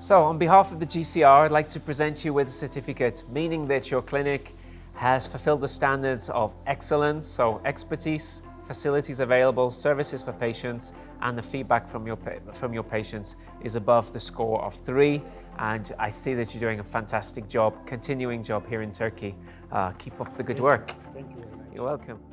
So, on behalf of the GCR, I'd like to present you with a certificate, meaning that your clinic has fulfilled the standards of excellence, so expertise, facilities available, services for patients, and the feedback from your, from your patients is above the score of three. And I see that you're doing a fantastic job, continuing job here in Turkey. Uh, keep up the good work. Thank you very much. You're welcome.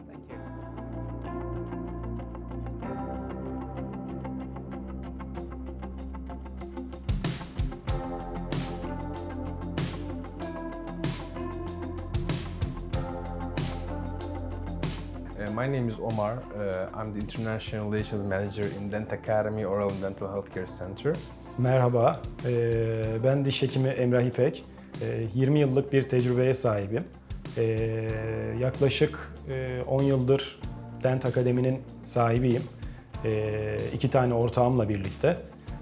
My name is Omar. Uh, I'm the International Relations Manager in Dent Academy Oral and Dental Healthcare Center. Merhaba, ee, ben diş hekimi Emrah İpek. Ee, 20 yıllık bir tecrübeye sahibim. Ee, Yaklaşık e, 10 yıldır Dent Akademi'nin sahibiyim. Ee, İki tane ortağımla birlikte.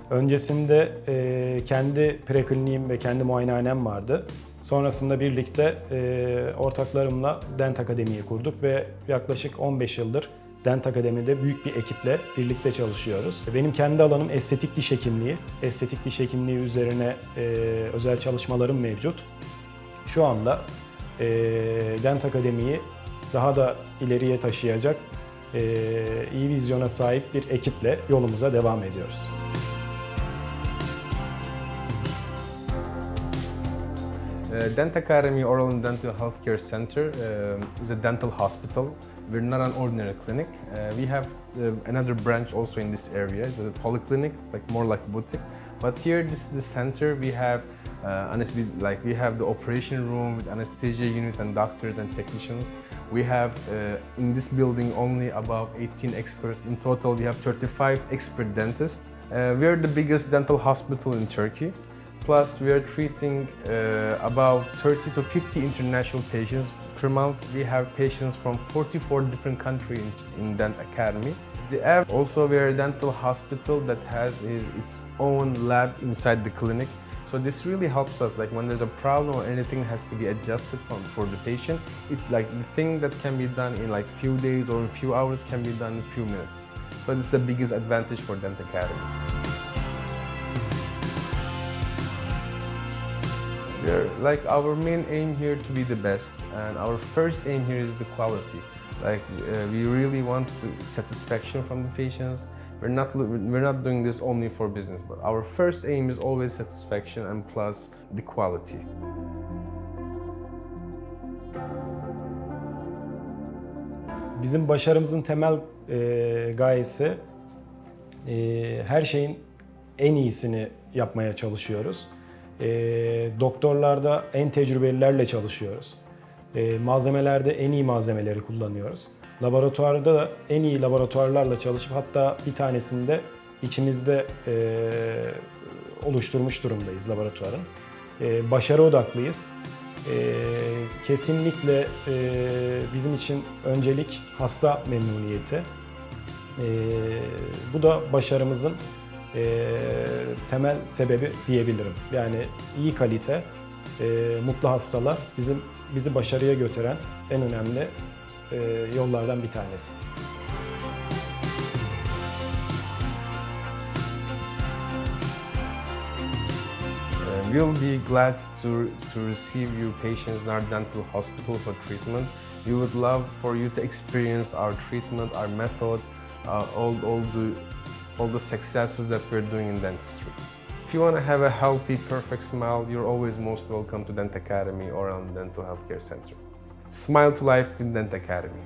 Öncesinde e, kendi prekliniğim ve kendi muayenehanem vardı. Sonrasında birlikte e, ortaklarımla Dent Akademi'yi kurduk ve yaklaşık 15 yıldır Dent Akademi'de büyük bir ekiple birlikte çalışıyoruz. Benim kendi alanım estetik diş hekimliği. Estetik diş hekimliği üzerine e, özel çalışmalarım mevcut. Şu anda e, Dent Akademi'yi daha da ileriye taşıyacak e, iyi vizyona sahip bir ekiple yolumuza devam ediyoruz. Uh, Dent Academy Oral and Dental Healthcare Center um is a dental hospital. We're not an ordinary clinic. Uh, we have uh, another branch also in this area. It's a polyclinic. It's like more like boutique. But here, this is the center. We have uh, like we have the operation room with anesthesia unit and doctors and technicians. We have uh, in this building only about 18 experts. In total, we have 35 expert dentists. Uh, we are the biggest dental hospital in Turkey. Plus, we are treating uh, about 30 to 50 international patients per month. We have patients from 44 different countries in, Dent Academy. The also, we are a dental hospital that has is, its own lab inside the clinic. So this really helps us. Like when there's a problem or anything has to be adjusted from, for the patient, it like the thing that can be done in like few days or in few hours can be done in few minutes. So this is the biggest advantage for Dent Academy. We're like our main aim here to be the best, and our first aim here is the quality. Like uh, we really want satisfaction from the patients. We're not we're not doing this only for business, but our first aim is always satisfaction and plus the quality. Bizim başarımızın temel e, gayesi e, her şeyin en iyisini yapmaya çalışıyoruz. E, doktorlarda en tecrübelilerle çalışıyoruz. E, malzemelerde en iyi malzemeleri kullanıyoruz. Laboratuvarda da en iyi laboratuvarlarla çalışıp hatta bir tanesinde içimizde e, oluşturmuş durumdayız laboratuvarın. E, başarı odaklıyız. E, kesinlikle e, bizim için öncelik hasta memnuniyeti. E, bu da başarımızın e, temel sebebi diyebilirim. Yani iyi kalite, e, mutlu hastalar bizim bizi başarıya götüren en önemli e, yollardan bir tanesi. We'll be glad to, to receive you patients in our dental hospital for treatment. We would love for you to experience our treatment, our methods, uh, all, all, the, all the successes that we're doing in dentistry. If you want to have a healthy, perfect smile, you're always most welcome to Dent Academy or on Dental Healthcare Center. Smile to life with Dent Academy.